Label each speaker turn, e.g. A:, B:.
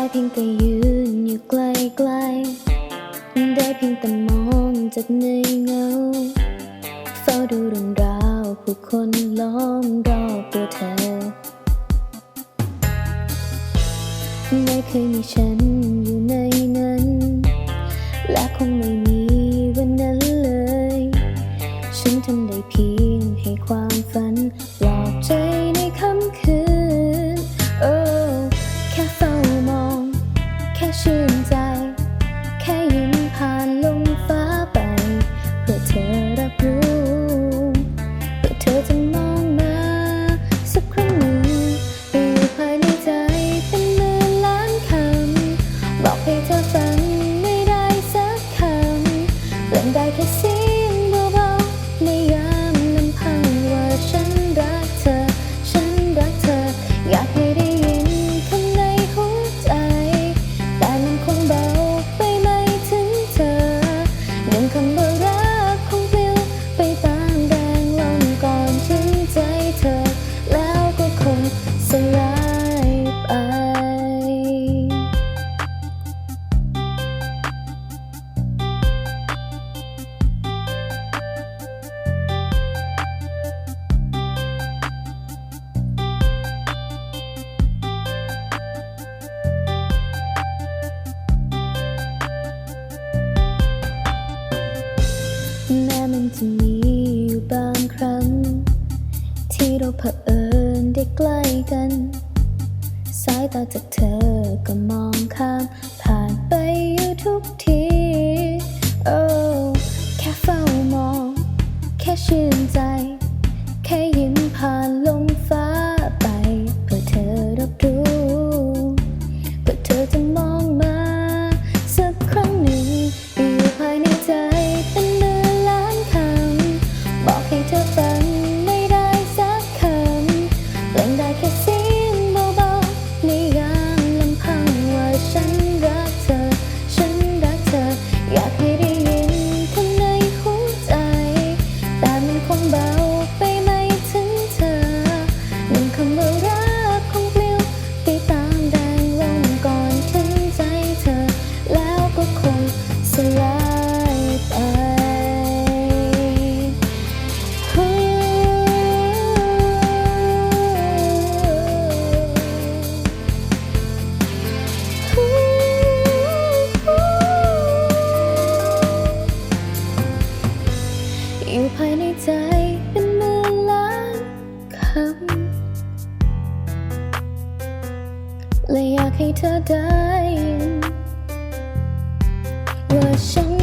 A: ได้เพียงแต่ยืนอยู่ไกลไกลได้เพียงแต่มองจากในเงา เฝ้าดูเรื่องราวผู้คนล้อมรอบตัวเธอ ไม่เคยมีฉัน and I can see เผอิญได้ใกล้กัน สายตาจากเธอก็มองข้ามผ่านไปอยู่ทุกที 想